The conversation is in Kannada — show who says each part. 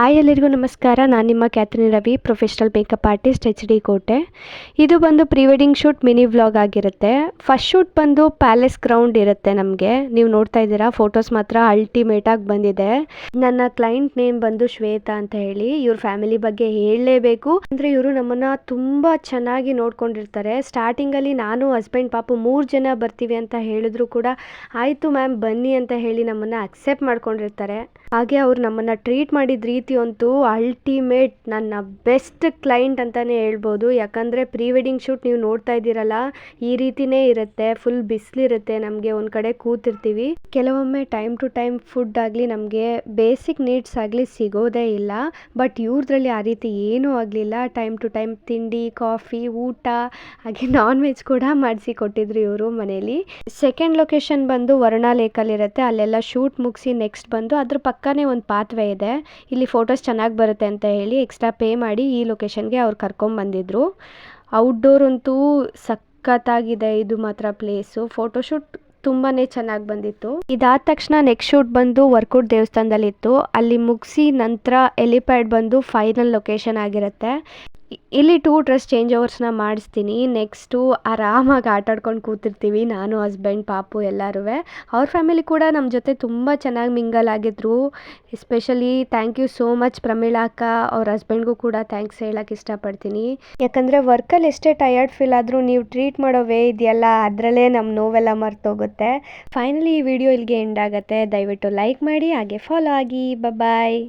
Speaker 1: ಹಾಯ್ ಎಲ್ಲರಿಗೂ ನಮಸ್ಕಾರ. ನಾನು ನಿಮ್ಮ Catherine Ravi professional makeup artist H D Kote. ಇದು ಬಂದು pre wedding shoot mini vlog ಆಗಿರುತ್ತೆ. ಫಸ್ಟ್ ಶೂಟ್ ಬಂದು ಪ್ಯಾಲೇಸ್ ಗ್ರೌಂಡ್ ಇರುತ್ತೆ ನಮಗೆ. ನೀವು ನೋಡ್ತಾ ಇದ್ದೀರಾ ಫೋಟೋಸ್ ಮಾತ್ರ ಅಲ್ಟಿಮೇಟಾಗಿ ಬಂದಿದೆ. ನನ್ನ ಕ್ಲೈಂಟ್ ನೇಮ್ ಬಂದು ಶ್ವೇತಾ ಅಂತ ಹೇಳಿ. ಇವ್ರ ಫ್ಯಾಮಿಲಿ ಬಗ್ಗೆ ಹೇಳಲೇಬೇಕು. ಅಂದರೆ ಇವರು ನಮ್ಮನ್ನು ತುಂಬ ಚೆನ್ನಾಗಿ ನೋಡ್ಕೊಂಡಿರ್ತಾರೆ. ಸ್ಟಾರ್ಟಿಂಗಲ್ಲಿ ನಾನು ಹಸ್ಬೆಂಡ್ ಪಾಪು ಮೂರು ಜನ ಬರ್ತೀವಿ ಅಂತ ಹೇಳಿದ್ರು ಕೂಡ ಆಯಿತು ಮ್ಯಾಮ್ ಬನ್ನಿ ಅಂತ ಹೇಳಿ ನಮ್ಮನ್ನು ಅಕ್ಸೆಪ್ಟ್ ಮಾಡ್ಕೊಂಡಿರ್ತಾರೆ. ಹಾಗೆ ಅವ್ರು ನಮ್ಮನ್ನು ಟ್ರೀಟ್ ಮಾಡಿದ ರೀತಿ ಅಂತೂ ಅಲ್ಟಿಮೇಟ್ ನನ್ನ ಬೆಸ್ಟ್ ಕ್ಲೈಂಟ್ ಅಂತಲೇ ಹೇಳ್ಬೋದು. ಯಾಕಂದರೆ ಪ್ರೀ ವೆಡ್ಡಿಂಗ್ ಶೂಟ್ ನೀವು ನೋಡ್ತಾ ಇದ್ದೀರಲ್ಲ, ಈ ರೀತಿನೇ ಇರುತ್ತೆ ಫುಲ್ ಬಿಸಿಲಿರುತ್ತೆ, ನಮಗೆ ಒಂದು ಕಡೆ ಕೂತಿರ್ತೀವಿ. ಕೆಲವೊಮ್ಮೆ ಟೈಮ್ ಟು ಟೈಮ್ ಫುಡ್ ಆಗಲಿ ನಮಗೆ ಬೇಸಿಕ್ ನೀಡ್ಸ್ ಆಗಲಿ ಸಿಗೋದೇ ಇಲ್ಲ. ಬಟ್ ಇವ್ರದ್ರಲ್ಲಿ ಆ ರೀತಿ ಏನೂ ಆಗಲಿಲ್ಲ. ಟೈಮ್ ಟು ಟೈಮ್ ತಿಂಡಿ ಕಾಫಿ ಊಟ, ಹಾಗೆ ನಾನ್ ವೆಜ್ ಕೂಡ ಮಾಡಿಸಿ ಕೊಟ್ಟಿದ್ರು ಇವರು ಮನೇಲಿ. ಸೆಕೆಂಡ್ ಲೊಕೇಶನ್ ಬಂದು ವರ್ಣಾ ಲೇಕಲ್ಲಿರುತ್ತೆ ಅಲ್ಲೆಲ್ಲ ಶೂಟ್ ಮುಗಿಸಿ ನೆಕ್ಸ್ಟ್ ಬಂದು ಅದ್ರ ಪಕ್ಕನೇ ಒಂದು ಪಾತ್ವೆ ಇದೆ. ಇಲ್ಲಿ ಫೋಟೋಸ್ ಚೆನ್ನಾಗಿ ಬರುತ್ತೆ ಅಂತ ಹೇಳಿ ಎಕ್ಸ್ಟ್ರಾ ಪೇ ಮಾಡಿ ಈ ಲೊಕೇಶನ್ಗೆ ಅವ್ರು ಕರ್ಕೊಂಬಂದಿದ್ರು ಔಟ್ಡೋರ್ ಅಂತೂ ಸಖತ್ತಾಗಿದೆ ಇದು ಮಾತ್ರ ಪ್ಲೇಸು ಫೋಟೋಶೂಟ್ ತುಂಬಾ ಚೆನ್ನಾಗಿ ಬಂದಿತ್ತು. ಇದಾದ ತಕ್ಷಣ ನೆಕ್ಸ್ಟ್ ಶೂಟ್ ಬಂದು ವರ್ಕೌಟ್ ದೇವಸ್ಥಾನದಲ್ಲಿತ್ತು. ಅಲ್ಲಿ ಮುಗಿಸಿ ನಂತರ ಎಲಿಪ್ಯಾಡ್ ಬಂದು ಫೈನಲ್ ಲೊಕೇಶನ್ ಆಗಿರುತ್ತೆ. ಇಲ್ಲಿ ಟೂ ಡ್ರೆಸ್ ಚೇಂಜ್ ಓವರ್ಸ್ನ ಮಾಡಿಸ್ತೀನಿ. ನೆಕ್ಸ್ಟು ಆರಾಮಾಗಿ ಆಟಾಡ್ಕೊಂಡು ಕೂತಿರ್ತೀವಿ, ನಾನು ಹಸ್ಬೆಂಡ್ ಪಾಪು ಎಲ್ಲರೂ ಅವ್ರ ಫ್ಯಾಮಿಲಿ ಕೂಡ ನಮ್ಮ ಜೊತೆ ತುಂಬ ಚೆನ್ನಾಗಿ ಮಿಂಗಲ್ ಆಗಿದ್ರು. Especially thank you so much Pramila ಅಕ್ಕ, ಅವ್ರ ಹಸ್ಬೆಂಡ್ಗೂ ಕೂಡ ಥ್ಯಾಂಕ್ಸ್ ಹೇಳಕ್ಕೆ ಇಷ್ಟಪಡ್ತೀನಿ. ಯಾಕಂದರೆ ವರ್ಕಲ್ಲಿ ಎಷ್ಟೇ ಟಯರ್ಡ್ ಫೀಲ್ ಆದರೂ ನೀವು ಟ್ರೀಟ್ ಮಾಡೋ ವೇ ಇದೆಯಲ್ಲ, ಅದರಲ್ಲೇ ನಮ್ಮ ನೋವೆಲ್ಲ ಮರ್ತೋಗುತ್ತೆ. ಫೈನಲಿ ಈ ವಿಡಿಯೋ ಇಲ್ಲಿಗೆ ಎಂಡ್ ಆಗುತ್ತೆ. ದಯವಿಟ್ಟು ಲೈಕ್ ಮಾಡಿ, ಹಾಗೆ ಫಾಲೋ ಆಗಿ. ಬಾಯ್